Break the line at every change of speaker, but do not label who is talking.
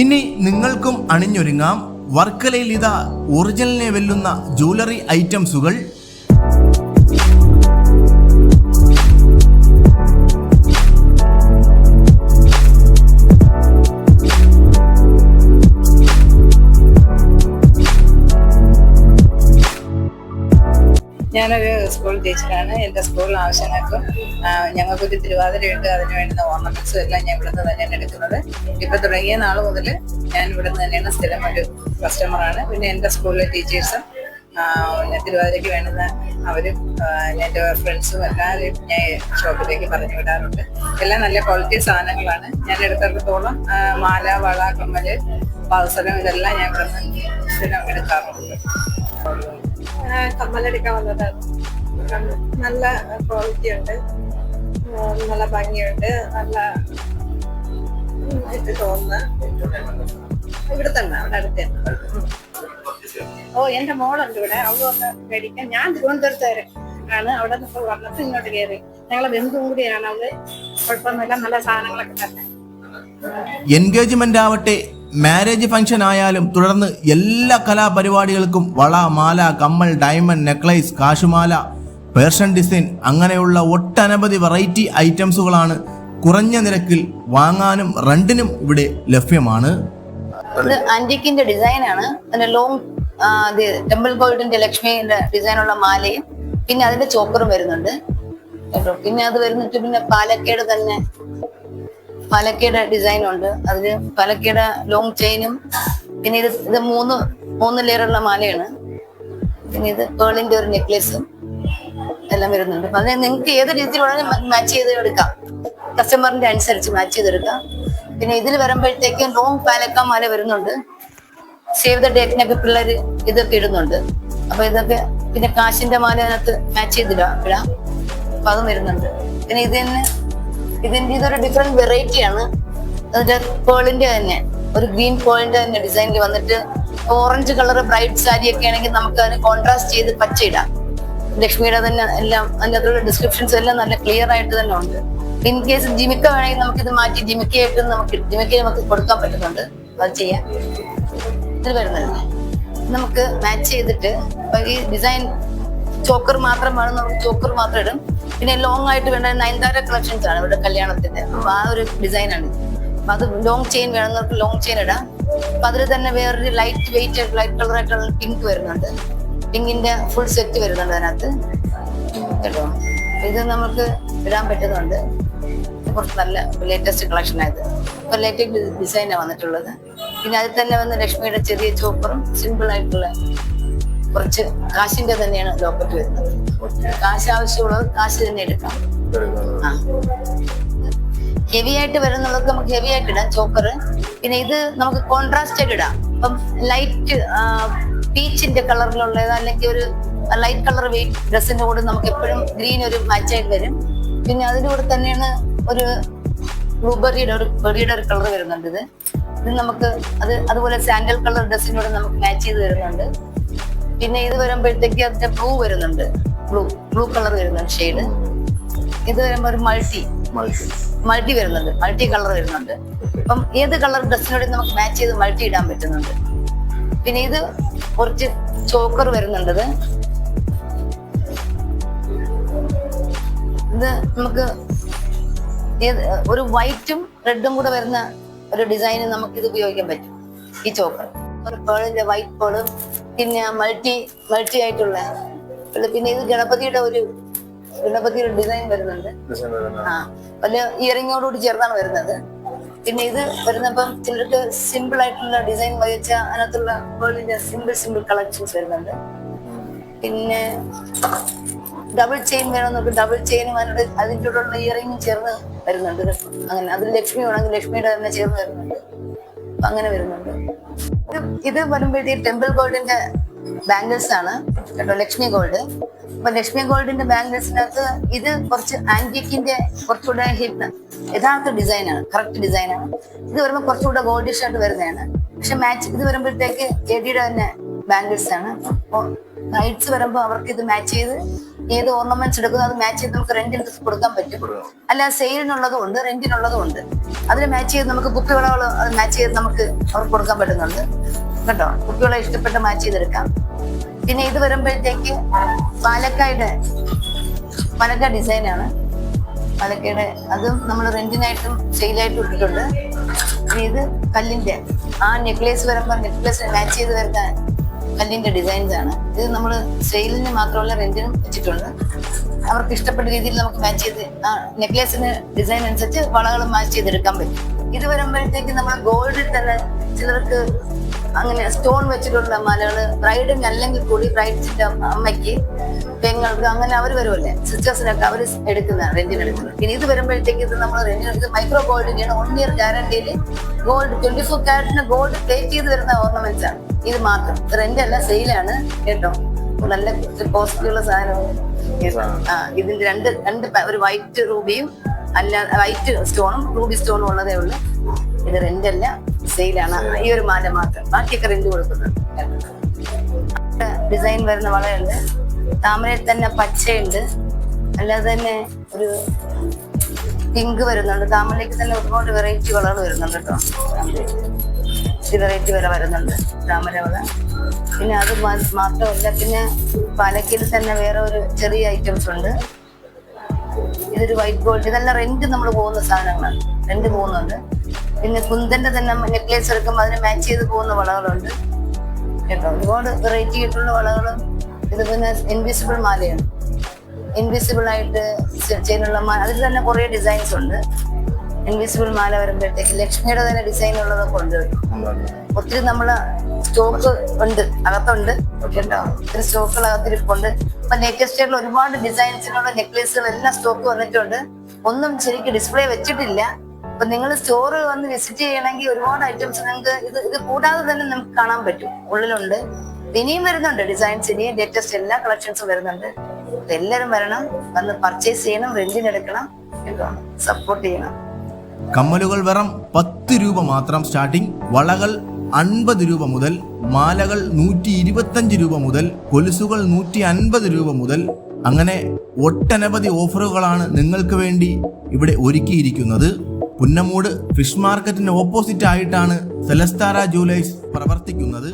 ഇനി നിങ്ങൾക്കും അണിഞ്ഞൊരുങ്ങാം. വർക്കലയിൽ ഇതാ ഒറിജിനലിനെ വെല്ലുന്ന ജൂവലറി ഐറ്റംസുകൾ.
ഞാനൊരു സ്കൂൾ ടീച്ചറാണ് എന്റെ സ്കൂൾ ആവശ്യങ്ങൾക്കും ഞങ്ങൾക്കൊരു തിരുവാതിരയുണ്ട് അതിന് വേണ്ടുന്ന ഓർണമെന്റ്സും എല്ലാം ഞാൻ ഇവിടുന്ന് തന്നെയാണ് എടുക്കുന്നത്. ഇപ്പൊ തുടങ്ങിയ നാൾ മുതൽ ഞാൻ ഇവിടെ നിന്ന് തന്നെയാണ് സ്ഥിരം ഒരു കസ്റ്റമറാണ് പിന്നെ എന്റെ സ്കൂളിലെ ടീച്ചേഴ്സും പിന്നെ തിരുവാതിരയ്ക്ക് വേണ്ടുന്ന അവരും എന്റെ ഫ്രണ്ട്സും എല്ലാവരും ഞാൻ ഷോപ്പിലേക്ക് പറഞ്ഞു വിടാറുണ്ട്. എല്ലാം നല്ല ക്വാളിറ്റി സാധനങ്ങളാണ്. ഞാൻ എടുത്തിടത്തോളം മാല വള കമ്മൽ പാവസരം ഇതെല്ലാം ഞാൻ ഇവിടെ നിന്ന് സ്ഥിരം എടുക്കാറുണ്ട്.
കമ്മലെടുക്കാൻ വന്നതാണ് നല്ല ക്വാളിറ്റി ഉണ്ട്. നല്ല ഭംഗിയുണ്ട്. നല്ല ഇത് തോന്നുന്ന ഇവിടെ തന്നെ അവിടെ അടുത്ത്.
ഓ എന്റെ മോളുണ്ട് ഇവിടെ. അവൾ വന്ന് മേടിക്കാൻ. ഞാൻ തിരുവനന്തപുരത്ത് വരെ ആണ്. അവിടെ നിന്ന് വന്നിട്ട് ഇങ്ങോട്ട് കയറി. ഞങ്ങളെ ബന്ധുവും കൂടിയാണ് അവൾ. കുഴപ്പമൊന്നുമില്ല. നല്ല സാധനങ്ങളൊക്കെ തന്നെ.
എൻഗേജ്മെന്റ് ആവട്ടെ. മാരേജ് ഫംഗ്ഷൻ ആയാലും തുടർന്ന് എല്ലാ കലാപരിപാടികൾക്കും വള മാല കമ്മൽ ഡയമണ്ട് നെക്ലൈസ് കാശുമാല പേർഷ്യൻ ഡിസൈൻ അങ്ങനെയുള്ള ഒട്ടനവധി വെറൈറ്റി ഐറ്റംസുകളാണ് കുറഞ്ഞ നിരക്കിൽ വാങ്ങാനും റണ്ടിനും ഇവിടെ ലഭ്യമാണ്.
ഇത് ആണ്. അതിന്റെ ലോങ് ടെമ്പിൾ ഗോൾഡിന്റെ ലക്ഷ്മിന്റെ ഡിസൈനുള്ള മാലയും പിന്നെ അതിന്റെ ചോക്കറും വരുന്നുണ്ട്. കേട്ടോ? പിന്നെ അത് വരുന്നിട്ട് പിന്നെ പാലക്കേട് തന്നെ. പാലക്കേട് ഡിസൈൻ ഉണ്ട്. അതിൽ പാലക്കേട് ലോങ് ചെയിനും പിന്നെ ഇത് ഇത് മൂന്ന് മൂന്ന് ലെയറുള്ള മാലയാണ്. പിന്നെ ഇത് പേളിന്റെ ഒരു നെക്ലേസും എല്ലാം വരുന്നുണ്ട്. അപ്പൊ അത് നിങ്ങൾക്ക് ഏത് വേണമെങ്കിലും മാച്ച് ചെയ്ത് എടുക്കാം കസ്റ്റമറിന്റെ അനുസരിച്ച് മാച്ച് ചെയ്തെടുക്കാം. പിന്നെ ഇതിൽ വരുമ്പോഴത്തേക്കും ലോങ് പാലക്ക മാല വരുന്നുണ്ട്. സേവ് ദ ഡേറ്റിനൊക്കെ പിള്ളേര് ഇതൊക്കെ ഇടുന്നുണ്ട്. അപ്പൊ ഇതൊക്കെ പിന്നെ കാശിന്റെ മാല അതിനകത്ത് മാച്ച് ചെയ്തിടാം ഇടാം. അപ്പൊ അതും വരുന്നുണ്ട്. പിന്നെ ഇത് തന്നെ ഇതിന്റെ ഇതൊരു ഡിഫറെന്റ് വെറൈറ്റിയാണ് അതിന്റെ പേളിന്റെ തന്നെ. ഒരു ഗ്രീൻ പേളിന്റെ തന്നെ ഡിസൈനിൽ വന്നിട്ട് ഓറഞ്ച് കളർ ബ്രൈറ്റ് സാരി ഒക്കെ ആണെങ്കിൽ നമുക്ക് അതിന് കോൺട്രാസ്റ്റ് ചെയ്ത് പച്ച ഇടാം ലക്ഷ്മിയുടെ തന്നെ എല്ലാം അതിന്റെ അതിനകത്തുള്ള ഡിസ്ക്രിപ്ഷൻസ് എല്ലാം നല്ല ക്ലിയർ ആയിട്ട് തന്നെ ഉണ്ട്. ഇൻ കേസ് ജിമിക്ക വേണമെങ്കിൽ നമുക്ക് ഇത് മാറ്റി ജിമിക്കയായിട്ട് നമുക്ക് ജിമിക്ക നമുക്ക് കൊടുക്കാൻ പറ്റുന്നുണ്ട്. അത് ചെയ്യാം. ഇതിൽ വരുന്നുണ്ട് നമുക്ക് മാച്ച് ചെയ്തിട്ട് ഈ ഡിസൈൻ ചോക്കർ മാത്രം വേണം നമുക്ക് ചോക്കർ മാത്രം ഇടും. പിന്നെ ലോങ് ആയിട്ട് വേണ്ട നയൻതാര കളക്ഷൻസ് ആണ് ഇവിടെ കല്യാണത്തിന്റെ. അപ്പൊ ആ ഒരു ഡിസൈനാണ് അപ്പൊ അത് ലോങ് ചെയിൻ വേണമെന്നവർക്ക് ലോങ് ചെയിൻ ഇടാം. അപ്പൊ അതിൽ തന്നെ വേറൊരു ലൈറ്റ് വെയിറ്റ് ലൈറ്റ് കളർ ആയിട്ടുള്ള പിങ്ക് വരുന്നുണ്ട്. പിങ്കിന്റെ ഫുൾ സെറ്റ് വരുന്നുണ്ട് അതിനകത്ത്. കേട്ടോ? ഇത് നമുക്ക് ഇടാൻ പറ്റുന്നുണ്ട്. കുറച്ച് നല്ല ലേറ്റസ്റ്റ് കളക്ഷൻ ആയത്. ഇപ്പൊ ലേറ്റസ്റ്റ് ഡിസൈനാണ് വന്നിട്ടുള്ളത്. പിന്നെ അതിൽ തന്നെ വന്ന് ലക്ഷ്മിയുടെ ചെറിയ ചോപ്പറും സിമ്പിൾ ആയിട്ടുള്ള കുറച്ച് കാശിന്റെ തന്നെയാണ് ലോക്കറ്റ് വരുന്നത്. കാശ് ആവശ്യമുള്ളത് കാശ് തന്നെ എടുക്കാം. ഹെവി ആയിട്ട് വരുന്നുള്ളത് നമുക്ക് ഹെവി ആയിട്ട് ഇടാം ചോക്കർ പിന്നെ ഇത് നമുക്ക് കോൺട്രാസ്റ്റ് ആയിട്ട് ഇടാം. ഇപ്പം ലൈറ്റ് പീച്ചിന്റെ കളറിലുള്ളത് അല്ലെങ്കിൽ ഒരു ലൈറ്റ് കളർ വെയിറ്റ് ഡ്രസ്സിന്റെ കൂടെ നമുക്ക് എപ്പോഴും ഗ്രീൻ ഒരു മാച്ചായിട്ട് വരും. പിന്നെ അതിന്റെ കൂടെ തന്നെയാണ് ഒരു ബ്ലൂബെറിയുടെ ഒരു ബെറിയുടെ ഒരു കളർ വരുന്നുണ്ട് ഇത്. ഇത് നമുക്ക് അത് അതുപോലെ സാൻഡൽ കളർ ഡ്രസ്സിനോട് നമുക്ക് മാച്ച് ചെയ്ത് വരുന്നുണ്ട് പിന്നെ ഇത് വരുമ്പോഴത്തേക്ക് അതിന്റെ ബ്ലൂ വരുന്നുണ്ട്. ബ്ലൂ ബ്ലൂ കളർ വരുന്നുണ്ട് ഷെയ്ഡ് ഇത് വരുമ്പോൾ ഒരു മൾട്ടി മൾട്ടി വരുന്നുണ്ട്. മൾട്ടി കളർ വരുന്നുണ്ട്. അപ്പം ഏത് കളർ ഡ്രസ്സിനോട് നമുക്ക് മാച്ച് ചെയ്ത് മൾട്ടി ഇടാൻ പറ്റുന്നുണ്ട്. പിന്നെ ഇത് കുറച്ച് ചോക്കർ വരുന്നുണ്ട് ഇത് നമുക്ക് ഒരു വൈറ്റും റെഡും കൂടെ വരുന്ന ഒരു ഡിസൈൻ നമുക്ക് ഇത് ഉപയോഗിക്കാൻ പറ്റും. ഈ ചോക്കർ ഒരു പേളിന്റെ വൈറ്റ് പേളും പിന്നെ മൾട്ടി മൾട്ടി ആയിട്ടുള്ള. പിന്നെ ഇത് ഗണപതിയുടെ ഒരു ഗണപതിയുടെ ഡിസൈൻ വരുന്നുണ്ട്. ആ വല്ല ഇയറിങ്ങോടുകൂടി ചേർന്നാണ് വരുന്നത്. പിന്നെ ഇത് വരുന്നപ്പം ചിലർക്ക് സിമ്പിൾ ആയിട്ടുള്ള ഡിസൈൻ വഹിച്ച അതിനകത്തുള്ള പേളിന്റെ സിമ്പിൾ സിമ്പിൾ കളക്ഷൻസ് വരുന്നുണ്ട്. പിന്നെ ഡബിൾ ചെയിൻ വേണം നമുക്ക് ഡബിൾ ചെയിനും അതിനോട് അതിന്റെ കൂടെ ഇയറിങ്ങും ചേർന്ന് വരുന്നുണ്ട് അങ്ങനെ അത് ലക്ഷ്മി വേണമെങ്കിൽ ലക്ഷ്മിയുടെ തന്നെ ചേർന്ന് വരുന്നുണ്ട്. അങ്ങനെ വരുന്നുണ്ട്. ഇത് ഇത് വരുമ്പോഴത്തേക്ക് ടെമ്പിൾ ഗോൾഡിന്റെ ബാംഗിൾസ് ആണ് കേട്ടോ ലക്ഷ്മി ഗോൾഡ് അപ്പൊ ലക്ഷ്മി ഗോൾഡിന്റെ ബാംഗിൾസിനകത്ത് ഇത് കുറച്ച് ആന്റിക്കിന്റെ കുറച്ചുകൂടെ ഹിറ്റ് യഥാർത്ഥ ഡിസൈനാണ് കറക്റ്റ് ഡിസൈനാണ് ഇത് വരുമ്പോൾ കുറച്ചുകൂടെ ഗോൾഡിഷ് ആയിട്ട് വരുന്നതാണ്. പക്ഷെ മാച്ച് ഇത് വരുമ്പോഴത്തേക്ക് എഡിയുടെ തന്നെ ബാംഗിൾസ് ആണ്. അപ്പോൾ ലൈറ്റ്സ് വരുമ്പോൾ അവർക്ക് ഇത് മാച്ച് ചെയ്ത് ഏത് ഓർണമെന്റ്സ് എടുക്കുന്നത് അത് മാച്ച് ചെയ്ത് നമുക്ക് റെന്റിന് കൊടുക്കാൻ പറ്റും. അല്ല സെയിലിനുള്ളതും ഉണ്ട് റെന്റിനുള്ളതും ഉണ്ട്. അതിന് മാച്ച് ചെയ്ത് നമുക്ക് കുപ്പിവളകൾ മാച്ച് ചെയ്ത് നമുക്ക് അവർക്ക് കൊടുക്കാൻ പറ്റുന്നുണ്ട്. കേട്ടോ? കുപ്പിവള ഇഷ്ടപ്പെട്ട് മാച്ച് ചെയ്തെടുക്കാം. പിന്നെ ഇത് വരുമ്പോഴത്തേക്ക് പാലക്കാട് പാലക്കാട് ഡിസൈനാണ് പാലക്കാട് അതും നമ്മൾ റെന്റിനായിട്ടും സെയിലായിട്ടും ഇട്ടിട്ടുണ്ട്. ഇത് കല്ലിന്റെ ആ നെക്ലേസ് വരുമ്പോൾ നെക്ലേസ് മാച്ച് ചെയ്ത് വരുന്ന കല്ലിന്റെ ഡിസൈൻസ് ആണ്. ഇത് നമ്മൾ സെയിലിന് മാത്രമല്ല റെന്റിനും വെച്ചിട്ടുണ്ട്. അവർക്ക് ഇഷ്ടപ്പെട്ട രീതിയിൽ നമുക്ക് മാച്ച് ചെയ്ത് നെക്ലേസിന് ഡിസൈൻ അനുസരിച്ച് വളകൾ മാച്ച് ചെയ്തെടുക്കാൻ പറ്റും. ഇത് വരുമ്പോഴത്തേക്ക് നമ്മൾ ഗോൾഡിൽ തന്നെ ചിലർക്ക് അങ്ങനെ സ്റ്റോൺ വെച്ചിട്ടുള്ള മാലകൾ ബ്രൈഡിന് അല്ലെങ്കിൽ കൂടി ബ്രൈഡ്സിന്റെ അമ്മയ്ക്ക് പെങ്ങൾക്ക് അങ്ങനെ അവർ വരുമല്ലേ സിസ്റ്റേഴ്സിനൊക്കെ അവർ എടുക്കുന്ന റെന്റിന് എടുക്കുന്നത് പിന്നെ ഇത് വരുമ്പോഴത്തേക്ക് ഇത് നമ്മൾ റെന്റിന് ഇത് മൈക്രോ ഗോൾഡിന്റെയാണ് വൺ ഇയർ ഗ്യാരണ്ടിയിൽ ഗോൾഡ് ട്വന്റി ഫോർ ക്യാരറ്റിന് ഗോൾഡ് പ്ലേറ്റ് ചെയ്ത് വരുന്ന ഓർണമെന്റ്സ് ആണ്. ഇത് മാത്രം. റെന്റ് അല്ല സെയിലാണ് കേട്ടോ. നല്ല പോസിറ്റീവുള്ള സാധനമാണ്. ആ. ഇതിന്റെ രണ്ട് രണ്ട് ഒരു വൈറ്റ് റൂബിയും അല്ല വൈറ്റ് സ്റ്റോണും റൂബി സ്റ്റോണും ഉള്ളതേ ഉള്ളൂ. ഇത് റെന്റ് അല്ല സെയിലാണ് ഈ ഒരു മാല മാത്രം. ബാക്കിയൊക്കെ റെന്റ് കൊടുക്കുന്നത് ഡിസൈൻ വരുന്ന വളയുണ്ട്. താമരയിൽ തന്നെ പച്ചയുണ്ട്. അല്ലാതെ തന്നെ ഒരു പിങ്ക് വരുന്നുണ്ട്. താമരയ്ക്ക് തന്നെ ഒരുപാട് വെറൈറ്റി കളർ വരുന്നുണ്ട് കേട്ടോ. വെറൈറ്റി വരെ വരുന്നുണ്ട് താമര വള പിന്നെ അത് മാത്രമല്ല പിന്നെ പാലക്കയിൽ തന്നെ വേറെ ഒരു ചെറിയ ഐറ്റംസ് ഉണ്ട്. ഇതൊരു വൈറ്റ് ഗോൾഡ് ഇതെല്ലാം റെന്റ് നമ്മൾ പോകുന്ന സാധനങ്ങളാണ്. റെന്റ് പോകുന്നുണ്ട്. പിന്നെ കുന്തന്റെ തന്നെ നെക്ലേസ് എടുക്കുമ്പോൾ അതിന് മാച്ച് ചെയ്ത് പോകുന്ന വളകളുണ്ട്. കേട്ടോ ഒരുപാട് വെറൈറ്റി ആയിട്ടുള്ള വളകളും ഇത് പിന്നെ ഇൻവിസിബിൾ മാലയാണ്. ഇൻവിസിബിൾ ആയിട്ട് ചെ- ചെയ്യുന്നുള്ള മാല അതിൽ തന്നെ കുറേ ഡിസൈൻസ് ഉണ്ട്. ഇൻവിസിബിൾ മാല വരുമ്പോഴത്തേക്ക് ലക്ഷ്മിയുടെ തന്നെ ഡിസൈൻ ഉള്ളതൊക്കെ ഉണ്ട്. ഒത്തിരി നമ്മൾ സ്റ്റോക്ക് ഉണ്ട് അകത്തുണ്ട്. ഒത്തിരി സ്റ്റോക്കുകൾ അകത്തിരിപ്പുണ്ട്. ഇപ്പൊ ലേറ്റസ്റ്റ് ആയിട്ടുള്ള ഒരുപാട് ഡിസൈൻസിനുള്ള നെക്ലേസുകൾ എല്ലാം സ്റ്റോക്ക് വന്നിട്ടുണ്ട്. ഒന്നും ശരിക്കും ഡിസ്പ്ലേ വെച്ചിട്ടില്ല. അപ്പൊ നിങ്ങൾ സ്റ്റോർ വന്ന് വിസിറ്റ് ചെയ്യണമെങ്കിൽ ഒരുപാട് ഐറ്റംസ് നിങ്ങൾക്ക് ഇത് ഇത് കൂടാതെ തന്നെ നമുക്ക് കാണാൻ പറ്റും. ഉള്ളിലുണ്ട്. ഇനിയും വരുന്നുണ്ട് ഡിസൈൻസ് ഇനിയും ലേറ്റസ്റ്റ് എല്ലാ കളക്ഷൻസും വരുന്നുണ്ട്. എല്ലാവരും വരണം വന്ന് പർച്ചേസ് ചെയ്യണം റെന്റിന് എടുക്കണം കേട്ടോ സപ്പോർട്ട് ചെയ്യണം.
കമ്മലുകൾ വെറും പത്ത് രൂപ മാത്രം സ്റ്റാർട്ടിംഗ് വളകൾ അൻപത് രൂപ മുതൽ മാലകൾ നൂറ്റി ഇരുപത്തഞ്ച് രൂപ മുതൽ കൊലുസുകൾ നൂറ്റി അൻപത് രൂപ മുതൽ അങ്ങനെ ഒട്ടനവധി ഓഫറുകളാണ് നിങ്ങൾക്ക് വേണ്ടി ഇവിടെ ഒരുക്കിയിരിക്കുന്നത്. പുന്നമൂട് ഫിഷ് മാർക്കറ്റിന് ഓപ്പോസിറ്റ് ആയിട്ടാണ് സെലസ്താര ജൂലൈസ് പ്രവർത്തിക്കുന്നത്.